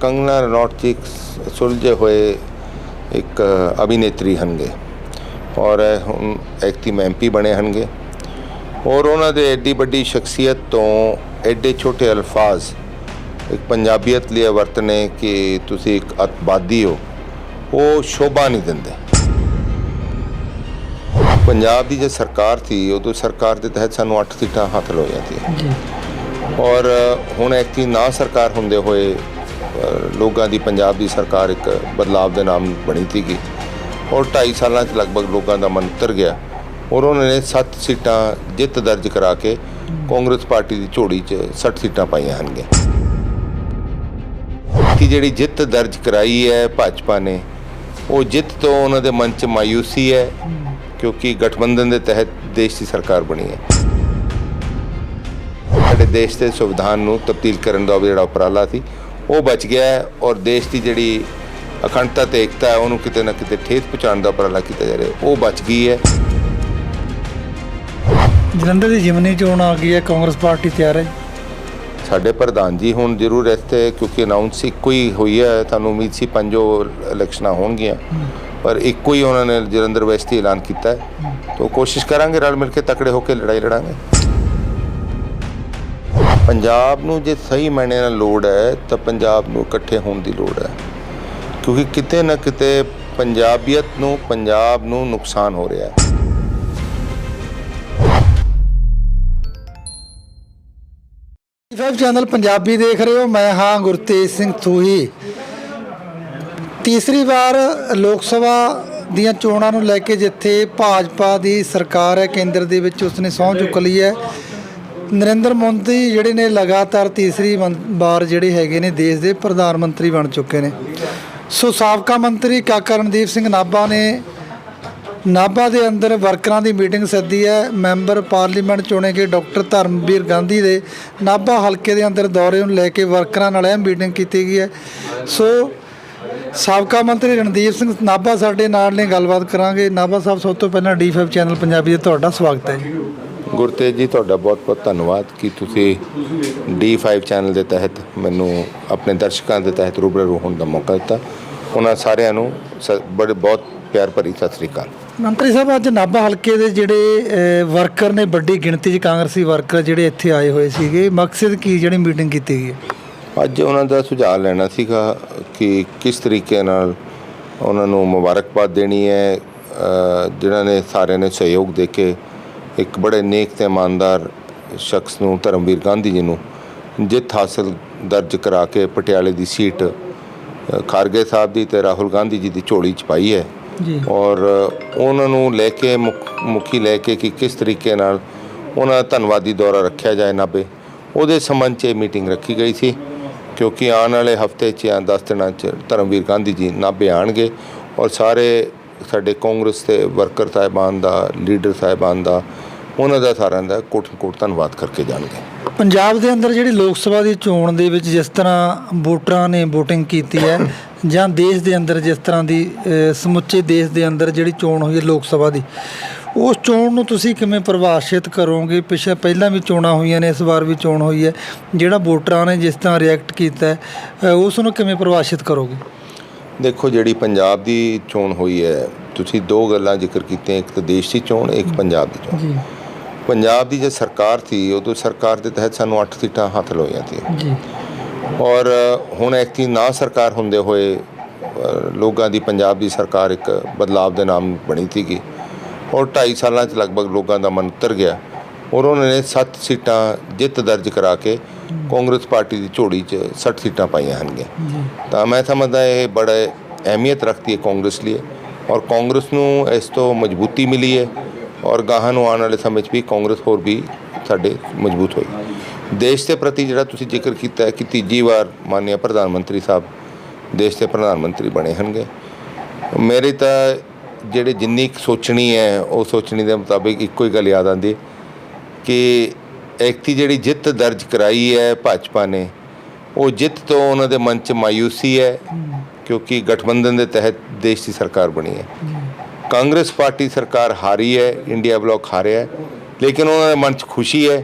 ਕੰਗਨਾ ਰਣੌਤ ਜੀ ਸੁਲਝੇ ਹੋਏ ਇੱਕ ਅਭਿਨੇਤਰੀ ਹਨਗੇ ਔਰ ਹੁਣ ਐਕਟਿਵ ਐਮਪੀ ਬਣੇ ਹਨਗੇ ਔਰ ਉਹਨਾਂ ਦੇ ਐਡੀ ਵੱਡੀ ਸ਼ਖਸੀਅਤ ਤੋਂ ਐਡੇ ਛੋਟੇ ਅਲਫਾਜ਼ ਇੱਕ ਪੰਜਾਬੀਅਤ ਲਈ ਵਰਤਨੇ ਕਿ ਤੁਸੀਂ ਇੱਕ ਅਤਵਾਦੀ ਹੋ ਉਹ ਸ਼ੋਭਾ ਨਹੀਂ ਦਿੰਦੇ ਪੰਜਾਬ ਦੀ ਜੇ ਸਰਕਾਰ ਸੀ ਉਦੋਂ ਸਰਕਾਰ ਦੇ ਤਹਿਤ ਸਾਨੂੰ 8 ਸੀਟਾਂ ਹਾਸਲ ਹੋਈਆਂ ਸੀ ਜੀ ਔਰ ਹੁਣ ਐਕਟੀ ਨਾ ਸਰਕਾਰ ਹੁੰਦੇ ਹੋਏ ਲੋਕਾਂ ਦੀ ਪੰਜਾਬ ਦੀ ਸਰਕਾਰ ਇੱਕ ਬਦਲਾਵ ਦੇ ਨਾਮ ਬਣੀ ਸੀਗੀ। ਔਰ 2.5 ਸਾਲਾਂ 'ਚ ਲਗਭਗ ਲੋਕਾਂ ਦਾ ਮਨ ਉਤਰ ਗਿਆ। ਔਰ ਉਹਨਾਂ ਨੇ 7 ਸੀਟਾਂ ਜਿੱਤ ਦਰਜ ਕਰਾ ਕੇ ਕਾਂਗਰਸ ਪਾਰਟੀ ਦੀ ਝੋੜੀ 'ਚ 60 ਸੀਟਾਂ ਪਾਈਆਂ ਹਨਗੀਆਂ ਕਿ ਜਿਹੜੀ ਜਿੱਤ ਦਰਜ ਕਰਾਈ ਹੈ ਭਾਜਪਾ ਨੇ, ਉਹ ਜਿੱਤ ਤੋਂ ਉਹਨਾਂ ਦੇ ਮਨ 'ਚ ਮਾਯੂਸੀ ਹੈ, ਕਿਉਂਕਿ ਗਠਬੰਧਨ ਦੇ ਤਹਿਤ ਦੇਸ਼ ਦੀ ਸਰਕਾਰ ਬਣੀ ਹੈ। ਸਾਡੇ ਦੇਸ਼ ਦੇ ਸੰਵਿਧਾਨ ਨੂੰ ਤਬਦੀਲ ਕਰਨ ਦਾ ਜਿਹੜਾ ਉਪਰਾਲਾ ਸੀ ਉਹ ਬਚ ਗਿਆ ਔਰ ਦੇਸ਼ ਦੀ ਜਿਹੜੀ ਅਖੰਡਤਾ ਤੇ ਏਕਤਾ ਹੈ ਉਹਨੂੰ ਕਿਤੇ ਨਾ ਕਿਤੇ ਠੇਸ ਪਹੁੰਚਾਉਣ ਦਾ ਉਪਰਾਲਾ ਕੀਤਾ ਜਾ ਰਿਹਾ ਉਹ ਬਚ ਗਈ ਹੈ। ਜਲੰਧਰ ਦੀ ਜਿਮਨੀ ਚੋਣ ਆ ਗਈ ਹੈ ਕਾਂਗਰਸ ਪਾਰਟੀ ਤਿਆਰ ਹੈ। ਸਾਡੇ ਪ੍ਰਧਾਨ ਜੀ ਹੁਣ ਜ਼ਰੂਰ ਇੱਥੇ ਕਿਉਂਕਿ ਅਨਾਉਂਸ ਇੱਕੋ ਹੀ ਹੋਈ ਹੈ। ਤੁਹਾਨੂੰ ਉਮੀਦ ਸੀ ਪੰਜੋ ਇਲੈਕਸ਼ਨਾਂ ਹੋਣਗੀਆਂ। ਪਰ ਇੱਕੋ ਹੀ ਉਹਨਾਂ ਨੇ ਜਲੰਧਰ ਵੈਸਟ ਹੀ ਐਲਾਨ ਕੀਤਾ ਹੈ। ਤਾਂ ਕੋਸ਼ਿਸ਼ ਕਰਾਂਗੇ ਰਲ ਮਿਲ ਕੇ ਤਕੜੇ ਹੋ ਕੇ ਲੜਾਈ ਲੜਾਂਗੇ। ਪੰਜਾਬ ਨੂੰ ਜੇ ਸਹੀ ਮਾਇਨੇ ਨਾਲ ਲੋੜ ਹੈ, ਤਾਂ ਪੰਜਾਬ ਨੂੰ ਇਕੱਠੇ ਹੋਣ ਦੀ ਲੋੜ ਹੈ। ਕਿਉਂਕਿ ਕਿਤੇ ਨਾ ਕਿਤੇ ਪੰਜਾਬੀਅਤ ਨੂੰ, ਪੰਜਾਬ ਨੂੰ ਨੁਕਸਾਨ ਹੋ ਰਿਹਾ ਹੈ। ਫਾਈਵ ਚੈਨਲ ਪੰਜਾਬੀ ਦੇਖ ਰਹੇ ਹੋ। ਮੈਂ ਹਾਂ ਗੁਰਤੇਜ ਸਿੰਘ ਥੂਹੀ। ਤੀਸਰੀ ਵਾਰ ਲੋਕ ਸਭਾ ਦੀਆਂ ਚੋਣਾਂ ਨੂੰ ਲੈ ਕੇ ਜਿੱਥੇ ਭਾਜਪਾ ਦੀ ਸਰਕਾਰ ਹੈ, ਕੇਂਦਰ ਦੇ ਵਿੱਚ ਉਸਨੇ ਸਹੁੰ ਚੁੱਕ ਲਈ ਹੈ। ਨਰਿੰਦਰ ਮੋਦੀ ਜਿਹੜੇ ਨੇ ਲਗਾਤਾਰ ਤੀਸਰੀ ਮੰ- ਵਾਰ ਜਿਹੜੇ ਹੈਗੇ ਨੇ ਦੇਸ਼ ਦੇ ਪ੍ਰਧਾਨ ਮੰਤਰੀ ਬਣ ਚੁੱਕੇ ਨੇ। ਸੋ ਸਾਬਕਾ ਮੰਤਰੀ ਕਾਕਾ ਰਣਦੀਪ ਸਿੰਘ ਨਾਭਾ ਨੇ ਨਾਭਾ ਦੇ ਅੰਦਰ ਵਰਕਰਾਂ ਦੀ ਮੀਟਿੰਗ ਸੱਦੀ ਹੈ। ਮੈਂਬਰ ਪਾਰਲੀਮੈਂਟ ਚੁਣੇ ਗਏ ਡਾਕਟਰ ਧਰਮਵੀਰ ਗਾਂਧੀ ਦੇ। ਨਾਭਾ ਹਲਕੇ ਦੇ ਅੰਦਰ ਦੌਰੇ ਨੂੰ ਲੈ ਕੇ ਵਰਕਰਾਂ ਨਾਲ ਇਹ ਮੀਟਿੰਗ ਕੀਤੀ ਗਈ ਹੈ। ਸੋ ਸਾਬਕਾ ਮੰਤਰੀ ਰਣਦੀਪ ਸਿੰਘ ਨਾਭਾ ਸਾਡੇ ਨਾਲ ਨੇ, ਗੱਲਬਾਤ ਕਰਾਂਗੇ। ਨਾਭਾ ਸਾਹਿਬ, ਸਭ ਤੋਂ ਪਹਿਲਾਂ ਡੀ5 ਚੈਨਲ ਪੰਜਾਬੀ ਦੇ ਤੁਹਾਡਾ ਸਵਾਗਤ ਹੈ ਜੀ। ਗੁਰਤੇਜ ਜੀ ਤੁਹਾਡਾ ਬਹੁਤ-ਬਹੁਤ ਧੰਨਵਾਦ ਕਿ ਤੁਸੀਂ D5 ਚੈਨਲ ਦੇ ਤਹਿਤ ਮੈਨੂੰ ਆਪਣੇ ਦਰਸ਼ਕਾਂ ਦੇ ਤਹਿਤ ਰੂਬਰੂ ਹੋਣ ਦਾ ਮੌਕਾ ਦਿੱਤਾ। ਉਹਨਾਂ ਸਾਰਿਆਂ ਨੂੰ ਬੜੇ ਬਹੁਤ ਪਿਆਰ ਭਰੀ ਸਤਿ ਸ੍ਰੀ ਅਕਾਲ। ਮੰਤਰੀ ਸਾਹਿਬ ਅੱਜ ਨਾਭਾ ਹਲਕੇ ਦੇ ਜਿਹੜੇ ਵਰਕਰ ਨੇ ਵੱਡੀ ਗਿਣਤੀ 'ਚ ਕਾਂਗਰਸੀ ਵਰਕਰ ਜਿਹੜੇ ਇੱਥੇ ਆਏ ਹੋਏ ਸੀਗੇ ਮਕਸਦ ਕੀ ਜਿਹੜੀ ਮੀਟਿੰਗ ਕੀਤੀ ਗਈ? ਅੱਜ ਉਹਨਾਂ ਦਾ ਸੁਝਾਅ ਲੈਣਾ ਸੀਗਾ ਕਿ ਕਿਸ ਤਰੀਕੇ ਨਾਲ ਉਹਨਾਂ ਨੂੰ ਮੁਬਾਰਕਬਾਦ ਦੇਣੀ ਹੈ ਜਿਨ੍ਹਾਂ ਨੇ ਸਾਰਿਆਂ ਨੇ ਸਹਿਯੋਗ ਦੇ ਕੇ ਇੱਕ ਬੜੇ ਨੇਕ ਤੇ ਇਮਾਨਦਾਰ ਸ਼ਖਸ ਨੂੰ ਧਰਮਵੀਰ ਗਾਂਧੀ ਜੀ ਨੂੰ ਜਿੱਤ ਹਾਸਲ ਦਰਜ ਕਰਾ ਕੇ ਪਟਿਆਲੇ ਦੀ ਸੀਟ ਖਾਰਗੇ ਸਾਹਿਬ ਦੀ ਤੇ ਰਾਹੁਲ ਗਾਂਧੀ ਜੀ ਦੀ ਝੋਲੀ ਚ ਪਾਈ ਹੈ। ਜੀ। ਔਰ ਉਹਨਾਂ ਨੂੰ ਲੈ ਕੇ ਮੁੱਖ- ਲੈ ਕੇ ਕਿ ਕਿਸ ਤਰੀਕੇ ਨਾਲ ਉਹਨਾਂ ਦਾ ਧੰਨਵਾਦੀ ਦੌਰਾ ਰੱਖਿਆ ਜਾਏ ਨਾਭੇ ਉਹਦੇ ਸੰਬੰਧ 'ਚ ਮੀਟਿੰਗ ਰੱਖੀ ਗਈ ਸੀ ਕਿਉਂਕਿ ਆਉਣ ਵਾਲੇ ਹਫ਼ਤੇ 'ਚ ਜਾਂ 10 ਦਿਨਾਂ 'ਚ ਧਰਮਵੀਰ ਗਾਂਧੀ ਜੀ ਨਾਭੇ ਆਣਗੇ ਔਰ ਸਾਰੇ ਸਾਡੇ ਕਾਂਗਰਸ ਦੇ ਵਰਕਰ ਸਾਹਿਬਾਨ ਦਾ ਲੀਡਰ ਸਾਹਿਬਾਨ ਦਾ ਉਹਨਾਂ ਦਾ ਸਾਰਿਆਂ ਦਾ ਕੋਟ ਕੋਟ ਧੰਨਵਾਦ ਕਰਕੇ ਜਾਣਗੇ। ਪੰਜਾਬ ਦੇ ਅੰਦਰ ਜਿਹੜੀ ਲੋਕ ਸਭਾ ਦੀ ਚੋਣ ਦੇ ਵਿੱਚ ਜਿਸ ਤਰ੍ਹਾਂ ਵੋਟਰਾਂ ਨੇ VOTING ਕੀਤੀ ਹੈ ਜਾਂ ਦੇਸ਼ ਦੇ ਅੰਦਰ ਜਿਸ ਤਰ੍ਹਾਂ ਦੀ ਸਮੁੱਚੇ ਦੇਸ਼ ਦੇ ਅੰਦਰ ਜਿਹੜੀ ਚੋਣ ਹੋਈ ਹੈ ਲੋਕ ਸਭਾ ਦੀ ਉਸ ਚੋਣ ਨੂੰ ਤੁਸੀਂ ਕਿਵੇਂ ਪਰਿਭਾਸ਼ਿਤ ਕਰੋਗੇ? ਪਿਛੇ ਪਹਿਲਾਂ ਵੀ ਚੋਣਾਂ ਹੋਈਆਂ ਨੇ ਇਸ ਵਾਰ ਵੀ ਚੋਣ ਹੋਈ ਹੈ। ਜਿਹੜਾ ਵੋਟਰਾਂ ਨੇ ਜਿਸ ਤਰ੍ਹਾਂ ਰਿਐਕਟ ਕੀਤਾ ਉਸ ਨੂੰ ਕਿਵੇਂ ਪਰਿਭਾਸ਼ਿਤ ਕਰੋਗੇ? ਦੇਖੋ ਜਿਹੜੀ ਪੰਜਾਬ ਦੀ ਚੋਣ ਹੋਈ ਹੈ ਤੁਸੀਂ ਦੋ ਗੱਲਾਂ ਜ਼ਿਕਰ ਕੀਤੀਆਂ ਇੱਕ ਤਾਂ ਦੇਸ਼ ਦੀ ਚੋਣ ਇੱਕ ਪੰਜਾਬ ਦੀ ਚੋਣ। ਜੀ। ਪੰਜਾਬ ਦੀ ਜੇ ਸਰਕਾਰ ਸੀ ਉਦੋਂ ਸਰਕਾਰ ਦੇ ਤਹਿਤ ਸਾਨੂੰ 8 ਸੀਟਾਂ ਹਾਸਲ ਹੋਈਆਂ ਸੀ ਜੀ। ਔਰ ਹੁਣ ਐਕਟੀ ਨਾ ਸਰਕਾਰ ਹੁੰਦੇ ਹੋਏ ਲੋਕਾਂ ਦੀ ਪੰਜਾਬ ਦੀ ਸਰਕਾਰ ਇੱਕ ਬਦਲਾਵ ਦੇ ਨਾਮ ਬਣੀ ਸੀਗੀ ਔਰ 2.5 ਸਾਲਾਂ 'ਚ ਲਗਭਗ ਲੋਕਾਂ ਦਾ ਮਨ ਉਤਰ ਗਿਆ। ਔਰ ਉਹਨਾਂ ਨੇ 7 ਸੀਟਾਂ ਜਿੱਤ ਦਰਜ ਕਰਾ ਕੇ ਕਾਂਗਰਸ ਪਾਰਟੀ ਦੀ ਝੋੜੀ 'ਚ 60 ਸੀਟਾਂ ਪਾਈਆਂ ਹਨਗੀਆਂ। ਤਾਂ ਮੈਂ ਸਮਝਦਾ ਇਹ ਬੜਾ ਅਹਿਮੀਅਤ ਰੱਖਦੀ ਹੈ ਕਾਂਗਰਸ ਲਈ। ਔਰ ਕਾਂਗਰਸ ਨੂੰ ਇਸ ਤੋਂ ਮਜ਼ਬੂਤੀ ਮਿਲੀ ਹੈ। ਔਰ ਗਾਹਾਂ ਨੂੰ ਆਉਣ ਵਾਲੇ ਸਮੇਂ 'ਚ ਵੀ ਕਾਂਗਰਸ ਹੋਰ ਵੀ ਸਾਡੇ ਮਜ਼ਬੂਤ ਹੋਈ। ਦੇਸ਼ ਦੇ ਪ੍ਰਤੀ ਜਿਹੜਾ ਤੁਸੀਂ ਜ਼ਿਕਰ ਕੀਤਾ ਹੈ ਕਿ ਤੀਜੀ ਵਾਰ ਮਾਨਯ ਪ੍ਰਧਾਨ ਮੰਤਰੀ ਸਾਹਿਬ ਦੇਸ਼ ਦੇ ਪ੍ਰਧਾਨ ਮੰਤਰੀ ਬਣੇ ਹਨਗੇ ਮੇਰੇ ਤਾਂ ਜਿਹੜੇ ਜਿੰਨੀ ਕੁ ਸੋਚਣੀ ਹੈ, ਉਹ ਸੋਚਣੀ ਦੇ ਮੁਤਾਬਿਕ ਇੱਕੋ ਹੀ ਗੱਲ ਯਾਦ ਆਉਂਦੀ ਹੈ ਕਿ ਐਕਤੀ ਜਿਹੜੀ ਜਿੱਤ ਦਰਜ ਕਰਾਈ ਹੈ ਭਾਜਪਾ ਨੇ, ਉਹ ਜਿੱਤ ਤੋਂ ਉਹਨਾਂ ਦੇ ਮਨ 'ਚ ਮਾਯੂਸੀ ਹੈ ਕਿਉਂਕਿ ਗਠਬੰਧਨ ਦੇ ਤਹਿਤ ਦੇਸ਼ ਦੀ ਸਰਕਾਰ ਬਣੀ ਹੈ। ਕਾਂਗਰਸ ਪਾਰਟੀ ਸਰਕਾਰ ਹਾਰੀ ਹੈ ਇੰਡੀਆ ਬਲੌਕ ਹਾਰਿਆ ਹੈ ਲੇਕਿਨ ਉਹਨਾਂ ਦੇ ਮਨ 'ਚ ਖੁਸ਼ੀ ਹੈ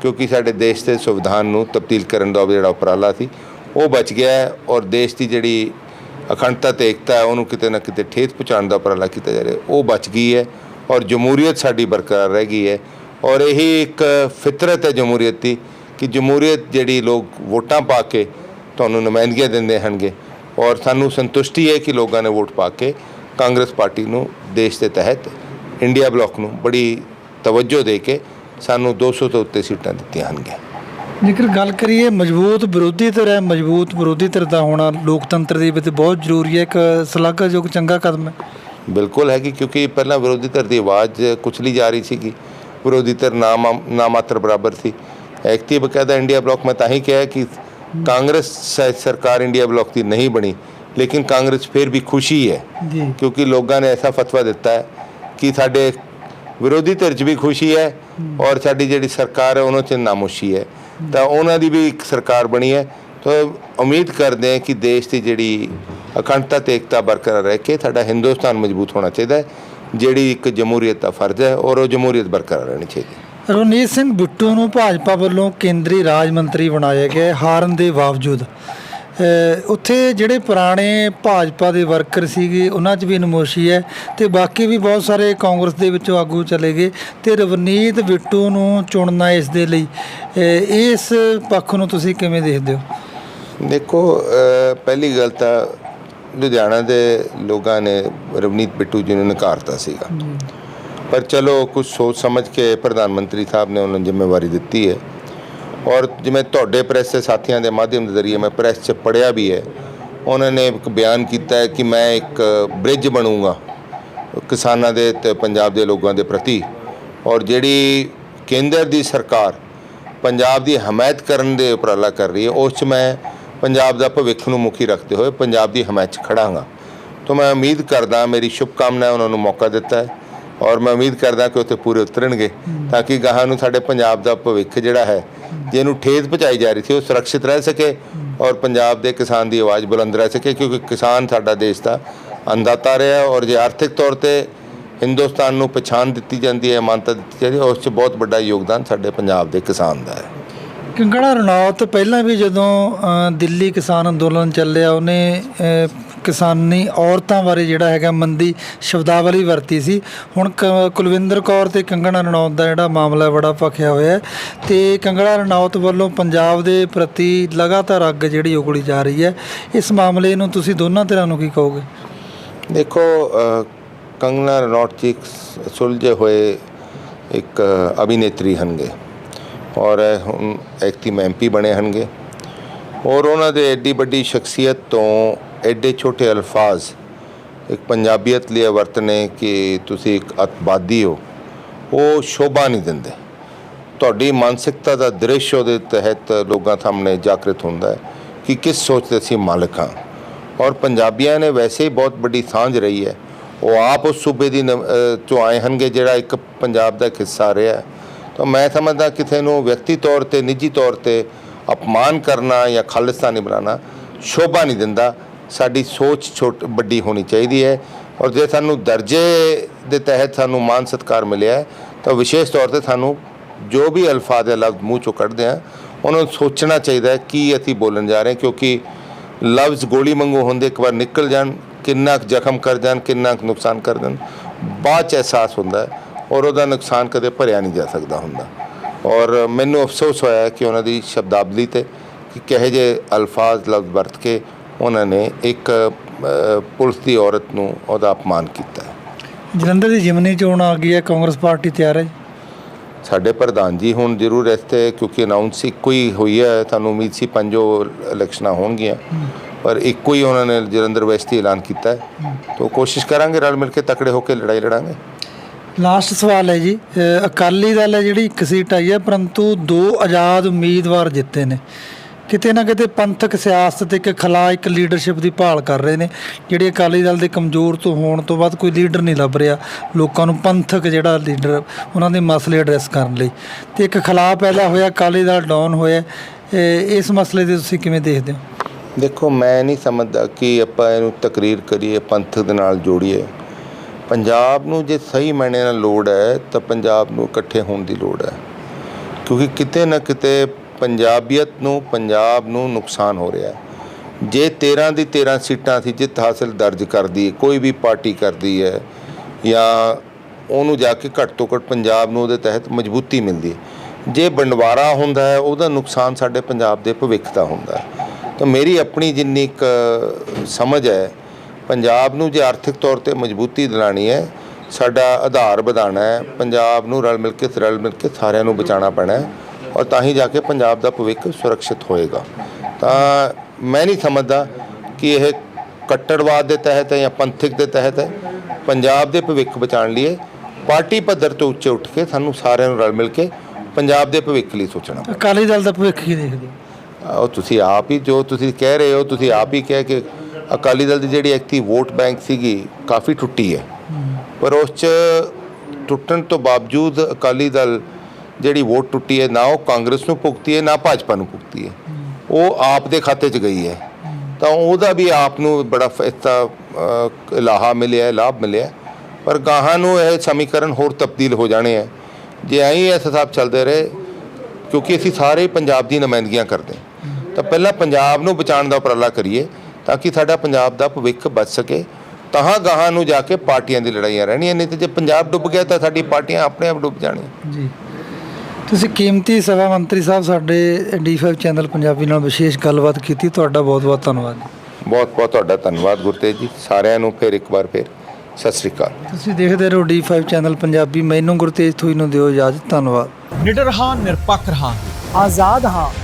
ਕਿਉਂਕਿ ਸਾਡੇ ਦੇਸ਼ ਦੇ ਸੰਵਿਧਾਨ ਨੂੰ ਤਬਦੀਲ ਕਰਨ ਦਾ ਜਿਹੜਾ ਉਪਰਾਲਾ ਸੀ ਉਹ ਬਚ ਗਿਆ ਔਰ ਦੇਸ਼ ਦੀ ਜਿਹੜੀ ਅਖੰਡਤਾ ਤੇ ਏਕਤਾ ਹੈ ਉਹਨੂੰ ਕਿਤੇ ਨਾ ਕਿਤੇ ਠੇਸ ਪਹੁੰਚਾਉਣ ਦਾ ਉਪਰਾਲਾ ਕੀਤਾ ਜਾ ਰਿਹਾ ਉਹ ਬਚ ਗਈ ਹੈ ਔਰ ਜਮਹੂਰੀਅਤ ਸਾਡੀ ਬਰਕਰਾਰ ਰਹਿ ਗਈ ਹੈ ਔਰ ਇਹ ਇੱਕ ਫਿਤਰਤ ਹੈ ਜਮਹੂਰੀਅਤ ਦੀ ਕਿ ਜਮਹੂਰੀਅਤ ਜਿਹੜੀ ਲੋਕ ਵੋਟਾਂ ਪਾ ਕੇ ਤੁਹਾਨੂੰ ਨੁਮਾਇੰਦਗੀਆਂ ਦਿੰਦੇ ਹਨਗੇ ਔਰ ਸਾਨੂੰ ਸੰਤੁਸ਼ਟੀ ਹੈ ਕਿ ਲੋਕਾਂ ਨੇ ਵੋਟ ਪਾ ਕੇ ਕਾਂਗਰਸ ਪਾਰਟੀ ਨੂੰ ਦੇਸ਼ ਦੇ ਤਹਿਤ ਇੰਡੀਆ ਬਲਾਕ ਨੂੰ ਬੜੀ ਤਵੱਜੋ ਦੇ ਕੇ ਸਾਨੂੰ 200 ਤੋਂ ਉੱਤੇ ਸੀਟਾਂ ਦਿੱਤੀਆਂ ਹਨਗੇ ਜੇਕਰ ਗੱਲ ਕਰੀਏ ਮਜ਼ਬੂਤ ਵਿਰੋਧੀ ਧਿਰ ਹੈ ਮਜ਼ਬੂਤ ਵਿਰੋਧੀ ਧਿਰ ਦਾ ਹੋਣਾ ਲੋਕਤੰਤਰ ਦੇ ਵਿੱਚ ਬਹੁਤ ਜ਼ਰੂਰੀ ਹੈ ਇੱਕ ਸ਼ਲਾਘਾਯੋਗ ਚੰਗਾ ਕਦਮ ਹੈ। ਬਿਲਕੁਲ ਹੈ ਕਿ ਕਿਉਂਕਿ ਪਹਿਲਾਂ ਵਿਰੋਧੀ ਧਿਰ ਦੀ ਆਵਾਜ਼ ਕੁਚਲੀ ਜਾ ਰਹੀ ਸੀਗੀ। ਵਿਰੋਧੀ ਧਿਰ ਨਾਮ ਨਾਮਾਤਰ ਬਰਾਬਰ ਸੀ। ਐਕਟਿਵ ਬਕਾਇਦਾ ਇੰਡੀਆ ਬਲਾਕ ਮੈਂ ਤਾਂ ਹੀ ਕਿਹਾ ਕਿ ਕਾਂਗਰਸ ਸਰਕਾਰ ਇੰਡੀਆ ਬਲਾਕ ਦੀ ਨਹੀਂ ਬਣੀ। ਲੇਕਿਨ ਕਾਂਗਰਸ ਫਿਰ ਵੀ ਖੁਸ਼ੀ ਹੈ ਕਿਉਂਕਿ ਲੋਕਾਂ ਨੇ ਐਸਾ ਫਤਵਾ ਦਿੱਤਾ ਹੈ ਕਿ ਸਾਡੇ ਵਿਰੋਧੀ ਧਿਰ 'ਚ ਵੀ ਖੁਸ਼ੀ ਹੈ ਔਰ ਸਾਡੀ ਜਿਹੜੀ ਸਰਕਾਰ ਹੈ ਉਹਨਾਂ 'ਚ ਨਾਮੁਸ਼ੀ ਹੈ। ਤਾਂ ਉਹਨਾਂ ਦੀ ਵੀ ਇੱਕ ਸਰਕਾਰ ਬਣੀ ਹੈ। ਤਾਂ ਉਮੀਦ ਕਰਦੇ ਹਾਂ ਕਿ ਦੇਸ਼ ਦੀ ਜਿਹੜੀ ਅਖੰਡਤਾ ਤੇ ਏਕਤਾ ਬਰਕਰਾਰ ਰਹਿ ਕੇ ਸਾਡਾ ਹਿੰਦੁਸਤਾਨ ਮਜ਼ਬੂਤ ਹੋਣਾ ਚਾਹੀਦਾ ਹੈ ਜਿਹੜੀ ਇੱਕ ਜਮਹੂਰੀਅਤ ਦਾ ਫਰਜ਼ ਹੈ ਔਰ ਉਹ ਜਮਹੂਰੀਅਤ ਬਰਕਰਾਰ ਰਹਿਣੀ ਚਾਹੀਦੀ ਹੈ। ਰਵਨੀਤ ਸਿੰਘ ਬਿੱਟੂ ਨੂੰ ਭਾਜਪਾ ਵੱਲੋਂ ਕੇਂਦਰੀ ਰਾਜ ਮੰਤਰੀ ਬਣਾਇਆ ਗਿਆ ਹਾਰਨ ਦੇ ਬਾਵਜੂਦ ਉੱਥੇ ਜਿਹੜੇ ਪੁਰਾਣੇ ਭਾਜਪਾ ਦੇ ਵਰਕਰ ਸੀਗੇ ਉਹਨਾਂ 'ਚ ਵੀ ਨਮੋਸ਼ੀ ਹੈ ਤੇ ਬਾਕੀ ਵੀ ਬਹੁਤ ਸਾਰੇ ਕਾਂਗਰਸ ਦੇ ਵਿੱਚੋਂ ਆਗੂ ਚਲੇ ਗਏ ਤੇ ਰਵਨੀਤ ਬਿੱਟੂ ਨੂੰ ਚੁਣਨਾ ਇਸ ਦੇ ਲਈ। ਇਸ ਪੱਖ ਨੂੰ ਤੁਸੀਂ ਕਿਵੇਂ ਦੇਖਦੇ ਹੋ? ਦੇਖੋ ਪਹਿਲੀ ਗੱਲ ਤਾਂ ਲੁਧਿਆਣਾ ਦੇ ਲੋਕਾਂ ਨੇ ਰਵਨੀਤ ਬਿੱਟੂ ਜੀ ਨੂੰ ਨਕਾਰਤਾ ਸੀਗਾ। ਪਰ ਚਲੋ ਕੁਝ ਸੋਚ ਸਮਝ ਕੇ ਪ੍ਰਧਾਨ ਮੰਤਰੀ ਸਾਹਿਬ ਨੇ ਉਹਨਾਂ ਨੂੰ ਜ਼ਿੰਮੇਵਾਰੀ ਦਿੱਤੀ ਹੈ। ਔਰ ਜਿਵੇਂ ਤੁਹਾਡੇ ਪ੍ਰੈਸ ਦੇ ਸਾਥੀਆਂ ਦੇ ਮਾਧਿਅਮ ਦੇ ਜ਼ਰੀਏ ਮੈਂ ਪ੍ਰੈਸ 'ਚ ਪੜਿਆ ਵੀ ਹੈ, ਉਹਨਾਂ ਨੇ ਇੱਕ ਬਿਆਨ ਕੀਤਾ ਹੈ ਕਿ ਮੈਂ ਇੱਕ ਬ੍ਰਿਜ ਬਣੂੰਗਾ ਕਿਸਾਨਾਂ ਦੇ ਤੇ ਪੰਜਾਬ ਦੇ ਲੋਕਾਂ ਦੇ ਪ੍ਰਤੀ ਔਰ ਜਿਹੜੀ ਕੇਂਦਰ ਦੀ ਸਰਕਾਰ ਪੰਜਾਬ ਦੀ ਹਮਾਇਤ ਕਰਨ ਦੇ ਉਪਰਾਲਾ ਕਰ ਰਹੀ ਹੈ, ਉਸ 'ਚ ਮੈਂ ਪੰਜਾਬ ਦਾ ਭਵਿੱਖ ਨੂੰ ਮੁਖੀ ਰੱਖਦੇ ਹੋਏ ਪੰਜਾਬ ਦੀ ਹਮਾਇਤ 'ਚ ਖੜਾਂਗਾ ਤਾਂ ਮੈਂ ਉਮੀਦ ਕਰਦਾ ਮੇਰੀ ਸ਼ੁਭਕਾਮਨਾ ਉਹਨਾਂ ਨੂੰ ਮੌਕਾ ਦਿੱਤਾ ਹੈ ਔਰ ਮੈਂ ਉਮੀਦ ਕਰਦਾ ਕਿ ਉੱਥੇ ਪੂਰੇ ਉਤਰਨਗੇ ਤਾਂ ਕਿ ਗਾਹਾਂ ਨੂੰ ਸਾਡੇ ਪੰਜਾਬ ਦਾ ਭਵਿੱਖ ਜਿਹੜਾ ਹੈ ਜਿਹਨੂੰ ਠੇਸ ਪਹੁੰਚਾਈ ਜਾ ਰਹੀ ਸੀ, ਉਹ ਸੁਰੱਖਿਅਤ ਰਹਿ ਸਕੇ ਔਰ ਪੰਜਾਬ ਦੇ ਕਿਸਾਨ ਦੀ ਆਵਾਜ਼ ਬੁਲੰਦ ਰਹਿ ਸਕੇ, ਕਿਉਂਕਿ ਕਿਸਾਨ ਸਾਡਾ ਦੇਸ਼ ਦਾ ਅੰਦਾਤਾ ਰਿਹਾ ਔਰ ਜੇ ਆਰਥਿਕ ਤੌਰ ਤੇ ਹਿੰਦੁਸਤਾਨ ਨੂੰ ਪਛਾਣ ਦਿੱਤੀ ਜਾਂਦੀ ਹੈ, ਮਾਨਤਾ ਦਿੱਤੀ ਜਾਂਦੀ ਹੈ, ਉਸ 'ਚ ਬਹੁਤ ਵੱਡਾ ਯੋਗਦਾਨ ਸਾਡੇ ਪੰਜਾਬ ਦੇ ਕਿਸਾਨ ਦਾ ਹੈ। ਕੰਗਣਾ ਰਣੌਤ, ਪਹਿਲਾਂ ਵੀ ਜਦੋਂ ਦਿੱਲੀ ਕਿਸਾਨ ਅੰਦੋਲਨ ਚੱਲਿਆ, ਉਹਨੇ ਕਿਸਾਨੀ ਔਰਤਾਂ ਬਾਰੇ ਜਿਹੜਾ ਹੈਗਾ ਮੰਦੀ ਸ਼ਬਦਾਵਲੀ ਵਰਤੀ ਸੀ। ਹੁਣ ਕ- ਕੁਲਵਿੰਦਰ ਕੌਰ ਤੇ ਕੰਗਣਾ ਰਣੌਤ ਦਾ ਜਿਹੜਾ ਮਾਮਲਾ ਬੜਾ ਭਖਿਆ ਹੋਇਆ ਹੈ। ਤੇ ਕੰਗਣਾ ਰਣੌਤ ਵੱਲੋਂ ਪੰਜਾਬ ਦੇ ਪ੍ਰਤੀ ਲਗਾਤਾਰ ਅੱਗ ਜਿਹੜੀ ਉਗਲੀ ਜਾ ਰਹੀ ਹੈ। ਇਸ ਮਾਮਲੇ ਨੂੰ ਤੁਸੀਂ ਦੋਨਾਂ ਧਿਰਾਂ ਨੂੰ ਕੀ ਕਹੋਗੇ? ਦੇਖੋ ਅ, ਕੰਗਨਾ ਰਣੌਤ ਜੀ ਇੱਕ ਸ- ਸੁਲਝੇ ਹੋਏ ਇੱਕ ਅ, ਅਭਿਨੇਤਰੀ ਹਨਗੇ। ਔਰ ਇਹ ਹੁਣ ਐਕਟਿਵ ਐਮਪੀ ਬਣੇ ਹਨਗੇ। ਔਰ ਉਹਨਾਂ ਦੇ ਐਡੀ ਵੱਡੀ ਸ਼ਖਸੀਅਤ ਤੋਂ ਐਡੇ ਛੋਟੇ ਅਲਫਾਜ਼, ਇੱਕ ਪੰਜਾਬੀਅਤ ਲਈ ਵਰਤਨੇ ਕਿ ਤੁਸੀਂ ਇੱਕ ਅਤਵਾਦੀ ਹੋ, ਉਹ ਸ਼ੋਭਾ ਨਹੀਂ ਦਿੰਦੇ। ਤੁਹਾਡੀ ਮਾਨਸਿਕਤਾ ਦਾ ਦ੍ਰਿਸ਼ ਉਹਦੇ ਤਹਿਤ ਲੋਕਾਂ ਸਾਹਮਣੇ ਜਾਗਰਿਤ ਹੁੰਦਾ ਹੈ ਕਿ ਕਿਸ ਸੋਚ ਦੇ ਅਸੀਂ ਮਾਲਕ ਹਾਂ। ਔਰ ਪੰਜਾਬੀਆਂ ਨੇ ਵੈਸੇ ਹੀ ਬਹੁਤ ਵੱਡੀ ਸਾਂਝ ਰਹੀ ਹੈ। ਉਹ ਆਪ ਉਸ ਸੂਬੇ ਦੀ ਨ- ਚੋਂ ਆਏ ਹਨਗੇ ਜਿਹੜਾ ਇੱਕ ਪੰਜਾਬ ਦਾ ਇੱਕ ਹਿੱਸਾ ਰਿਹਾ ਤਾਂ ਮੈਂ ਸਮਝਦਾ ਕਿਸੇ ਨੂੰ ਵਿਅਕਤੀ ਤੌਰ ਤੇ, ਨਿੱਜੀ ਤੌਰ ਤੇ ਅਪਮਾਨ ਕਰਨਾ ਜਾਂ ਖਾਲਿਸਤਾਨੀ ਬਣਾਉਣਾ ਸ਼ੋਭਾ ਨਹੀਂ ਦਿੰਦਾ। ਸਾਡੀ ਸੋਚ ਛੋਟ ਵੱਡੀ ਹੋਣੀ ਚਾਹੀਦੀ ਹੈ ਔਰ ਜੇ ਸਾਨੂੰ ਦਰਜੇ ਦੇ ਤਹਿਤ ਸਾਨੂੰ ਮਾਨ ਸਤਕਾਰ ਮਿਲਿਆ ਤਾਂ ਵਿਸ਼ੇਸ਼ ਤੌਰ ਤੇ ਸਾਨੂੰ ਜੋ ਵੀ ਅਲਫਾਜ਼ ਜਾਂ ਲਫ਼ਜ਼ ਮੂੰਹ ਚੋਂ ਕੱਢਦੇ ਆ ਉਹਨਾਂ ਨੂੰ ਸੋਚਣਾ ਚਾਹੀਦਾ ਹੈ ਕੀ ਅਸੀਂ ਬੋਲਣ ਜਾ ਰਹੇ ਹਾਂ, ਕਿਉਂਕਿ ਲਫ਼ਜ਼ ਗੋਲੀ ਵਾਂਗੂ ਹੁੰਦੇ, ਇੱਕ ਵਾਰ ਨਿਕਲ ਜਾਣ, ਕਿੰਨਾ ਕੁ ਜ਼ਖਮ ਕਰ ਜਾਣ, ਕਿੰਨਾ ਕੁ ਨੁਕਸਾਨ ਕਰ ਦੇਣ, ਬਾਅਦ ਚ ਅਹਿਸਾਸ ਹੁੰਦਾ ਔਰ ਉਹਦਾ ਨੁਕਸਾਨ ਕਦੇ ਭਰਿਆ ਨਹੀਂ ਜਾ ਸਕਦਾ ਹੁੰਦਾ। ਔਰ ਮੈਨੂੰ ਅਫਸੋਸ ਹੋਇਆ ਕਿ ਉਹਨਾਂ ਦੀ ਸ਼ਬਦਾਵਲੀ ਤੇ ਕਿ ਕਹੇ ਜੇ ਅਲਫਾਜ਼, ਲਫ਼ਜ਼ ਵਰਤ ਕੇ ਉਹਨਾਂ ਨੇ ਇੱਕ ਪੁਲਿਸ ਦੀ ਔਰਤ ਨੂੰ ਉਹਦਾ ਅਪਮਾਨ ਕੀਤਾ ਜਲੰਧਰ ਦੀ ਜਿਮਨੀ ਚੋਣ ਆ ਗਈ ਹੈ ਕਾਂਗਰਸ ਪਾਰਟੀ ਤਿਆਰ ਹੈ? ਸਾਡੇ ਪ੍ਰਧਾਨ ਜੀ ਹੁਣ ਜ਼ਰੂਰ ਇਸ 'ਤੇ ਕਿਉਂਕਿ ਅਨਾਉਂਸ ਇੱਕੋ ਹੀ ਹੋਈ ਹੈ ਤੁਹਾਨੂੰ ਉਮੀਦ ਸੀ ਪੰਜੋ ਇਲੈਕਸ਼ਨਾਂ ਹੋਣਗੀਆਂ। ਪਰ ਇੱਕੋ ਹੀ ਉਹਨਾਂ ਨੇ ਜਲੰਧਰ ਵੈਸਟ ਹੀ ਐਲਾਨ ਕੀਤਾ ਹੈ। ਤਾਂ ਕੋਸ਼ਿਸ਼ ਕਰਾਂਗੇ ਰਲ ਮਿਲ ਕੇ ਤਕੜੇ ਹੋ ਕੇ ਲੜਾਈ ਲੜਾਂਗੇ। ਲਾਸਟ ਸਵਾਲ ਹੈ ਜੀ ਅਕਾਲੀ ਦਲ ਹੈ ਜਿਹੜੀ ਇੱਕ ਸੀਟ ਆਈ ਹੈ ਪਰੰਤੂ ਦੋ ਆਜ਼ਾਦ ਉਮੀਦਵਾਰ ਜਿੱਤੇ ਨੇ। ਕਿਤੇ ਨਾ ਕਿਤੇ ਪੰਥਕ ਸਿਆਸਤ ਤੇ ਇੱਕ ਖਲਾ, ਇੱਕ ਲੀਡਰਸ਼ਿਪ ਦੀ ਭਾਲ ਕਰ ਰਹੇ ਨੇ। ਜਿਹੜੇ ਅਕਾਲੀ ਦਲ ਦੇ ਕਮਜ਼ੋਰ ਤੋਂ ਹੋਣ ਤੋਂ ਬਾਅਦ ਕੋਈ ਲੀਡਰ ਨਹੀਂ ਲੱਭ ਰਿਹਾ। ਲੋਕਾਂ ਨੂੰ ਪੰਥਕ ਜਿਹੜਾ ਲੀਡਰ ਉਹਨਾਂ ਦੇ ਮਸਲੇ ਐਡਰੈਸ ਕਰਨ ਲਈ। ਤੇ ਇੱਕ ਖਲਾ ਪੈਦਾ ਹੋਇਆ, ਅਕਾਲੀ ਦਲ ਡਾਊਨ ਹੋਇਆ। ਇਸ ਮਸਲੇ ਦੇ ਤੁਸੀਂ ਕਿਵੇਂ ਦੇਖਦੇ ਹੋ? ਦੇਖੋ, ਮੈਂ ਨਹੀਂ ਸਮਝਦਾ ਕਿ ਆਪਾਂ ਇਹਨੂੰ ਤਕਰੀਰ ਕਰੀਏ, ਪੰਥਕ ਦੇ ਨਾਲ ਜੋੜੀਏ। ਪੰਜਾਬ ਨੂੰ ਜੇ ਸਹੀ ਮਾਇਨੇ ਨਾਲ ਲੋੜ ਹੈ, ਤਾਂ ਪੰਜਾਬ ਨੂੰ ਇਕੱਠੇ ਹੋਣ ਦੀ ਲੋੜ ਹੈ। ਕਿਉਂਕਿ ਕਿਤੇ ਨਾ ਕਿਤੇ ਪੰਜਾਬੀਅਤ ਨੂੰ, ਪੰਜਾਬ ਨੂੰ ਨੁਕਸਾਨ ਹੋ ਰਿਹਾ ਹੈ। ਜੇ 13 ਦੀ 13 ਸੀਟਾਂ ਸੀ ਜਿੱਤ ਹਾਸਲ ਦਰਜ ਕਰਦੀ ਹੈ ਕੋਈ ਵੀ ਪਾਰਟੀ ਕਰਦੀ ਹੈ, ਜਾਂ ਉਹਨੂੰ ਜਾ ਕੇ ਘੱਟ ਤੋਂ ਘੱਟ ਪੰਜਾਬ ਨੂੰ ਉਹਦੇ ਤਹਿਤ ਮਜ਼ਬੂਤੀ ਮਿਲਦੀ ਹੈ। ਜੇ ਬੰਡਵਾਰਾ ਹੁੰਦਾ ਹੈ, ਉਹਦਾ ਨੁਕਸਾਨ ਸਾਡੇ ਪੰਜਾਬ ਦੇ ਭਵਿੱਖ ਦਾ ਹੁੰਦਾ ਹੈ। ਤਾਂ ਮੇਰੀ ਆਪਣੀ ਜਿੰਨੀ ਕੁ ਸਮਝ ਹੈ, ਪੰਜਾਬ ਨੂੰ ਜੇ ਆਰਥਿਕ ਤੌਰ ਤੇ ਮਜ਼ਬੂਤੀ ਦਿਲਾਣੀ ਹੈ, ਸਾਡਾ ਆਧਾਰ ਵਧਾਉਣਾ ਹੈ, ਪੰਜਾਬ ਨੂੰ ਰਲ ਮਿਲ ਕੇ ਰਲ ਮਿਲ ਕੇ ਸਾਰਿਆਂ ਨੂੰ ਬਚਾਉਣਾ ਪੈਣਾ ਹੈ। ਔਰ ਤਾਂ ਹੀ ਜਾ ਕੇ ਪੰਜਾਬ ਦਾ ਭਵਿੱਖ ਸੁਰੱਖਿਅਤ ਹੋਏਗਾ। ਤਾਂ ਮੈਂ ਨਹੀਂ ਸਮਝਦਾ ਕਿ ਇਹ ਕੱਟੜਵਾਦ ਦੇ ਤਹਿਤ ਹੈ ਜਾਂ ਪੰਥਕ ਦੇ ਤਹਿਤ ਹੈ। ਪੰਜਾਬ ਦੇ ਭਵਿੱਖ ਬਚਾਉਣ ਲਈ ਪਾਰਟੀ ਪੱਧਰ ਤੋਂ ਉੱਚੇ ਉੱਠ ਕੇ ਸਾਨੂੰ ਸਾਰਿਆਂ ਨੂੰ ਰਲ ਮਿਲ ਕੇ ਪੰਜਾਬ ਦੇ ਭਵਿੱਖ ਲਈ ਸੋਚਣਾ ਅਕਾਲੀ ਦਲ ਦਾ ਭਵਿੱਖ ਕੀ ਦੇਖਦੇ ਉਹ ਤੁਸੀਂ ਆਪ ਹੀ ਜੋ ਤੁਸੀਂ ਕਹਿ ਰਹੇ ਹੋ ਤੁਸੀਂ ਆਪ ਹੀ ਕਹਿ ਕਿ ਅਕਾਲੀ ਦਲ ਦੀ ਜਿਹੜੀ ਐਕਟੀ ਵੋਟ ਬੈਂਕ ਸੀਗੀ ਕਾਫੀ ਟੁੱਟੀ ਹੈ। ਪਰ ਉਸ ਚ ਟੁੱਟਣ ਤੋਂ ਬਾਵਜੂਦ ਅਕਾਲੀ ਦਲ ਜਿਹੜੀ ਵੋਟ ਟੁੱਟੀ ਹੈ, ਨਾ ਉਹ ਕਾਂਗਰਸ ਨੂੰ ਭੁਗਤੀ ਹੈ, ਨਾ ਭਾਜਪਾ ਨੂੰ ਭੁਗਤੀ ਹੈ। ਉਹ ਆਪ ਦੇ ਖਾਤੇ 'ਚ ਗਈ ਹੈ। ਤਾਂ ਉਹਦਾ ਵੀ ਆਪ ਨੂੰ ਬੜਾ ਫੈਸਲਾ ਲਾਹਾ ਮਿਲਿਆ, ਲਾਭ ਮਿਲਿਆ। ਪਰ ਗਾਹਾਂ ਨੂੰ ਇਹ ਸਮੀਕਰਨ ਹੋਰ ਤਬਦੀਲ ਹੋ ਜਾਣੇ ਹੈ ਜੇ ਐਂ ਹੀ ਇਸ ਹਿਸਾਬ ਚੱਲਦੇ ਰਹੇ, ਕਿਉਂਕਿ ਅਸੀਂ ਸਾਰੇ ਪੰਜਾਬ ਦੀ ਨੁਮਾਇੰਦਗੀਆਂ ਕਰਦੇ ਤਾਂ ਪਹਿਲਾਂ ਪੰਜਾਬ ਨੂੰ ਬਚਾਉਣ ਦਾ ਉਪਰਾਲਾ ਕਰੀਏ, ਤਾਂ ਕਿ ਸਾਡਾ ਪੰਜਾਬ ਦਾ ਭਵਿੱਖ ਬਚ ਸਕੇ। ਤਹਾਂ ਗਾਹਾਂ ਨੂੰ ਜਾ ਕੇ ਪਾਰਟੀਆਂ ਦੀ ਲੜਾਈਆਂ ਰਹਿਣੀਆਂ ਨਹੀਂ ਤੇ ਜੇ ਪੰਜਾਬ ਡੁੱਬ ਗਿਆ ਤਾਂ ਸਾਡੀ ਪਾਰਟੀਆਂ ਆਪਣੇ ਆਪ ਡੁੱਬ ਜਾਣੀਆਂ। ਜੀ। ਤੁਸੀਂ ਕੀਮਤੀ ਸਭਾ ਮੰਤਰੀ ਸਾਹਿਬ ਸਾਡੇ D5 ਚੈਨਲ ਪੰਜਾਬੀ ਨਾਲ ਵਿਸ਼ੇਸ਼ ਗੱਲਬਾਤ ਕੀਤੀ ਤੁਹਾਡਾ ਬਹੁਤ ਬਹੁਤ ਧੰਨਵਾਦ ਜੀ। ਬਹੁਤ ਬਹੁਤ ਤੁਹਾਡਾ ਧੰਨਵਾਦ ਗੁਰਤੇਜ ਜੀ। ਸਾਰਿਆਂ ਨੂੰ ਫਿਰ ਇੱਕ ਵਾਰ ਫਿਰ ਸਤਿ ਸ੍ਰੀ ਅਕਾਲ। ਤੁਸੀਂ ਦੇਖਦੇ ਰਹੋ D5 ਚੈਨਲ ਪੰਜਾਬੀ। ਮੈਨੂੰ ਗੁਰਤੇਜ ਥੋਈ ਨੂੰ ਦਿਓ ਇਜਾਜ਼ਤ। ਧੰਨਵਾਦ। ਨਿਡਰ ਹਾਂ ਨਿਰਪੱਖ ਰਹਾਂਗੇ। ਆਜ਼ਾਦ ਹਾਂ।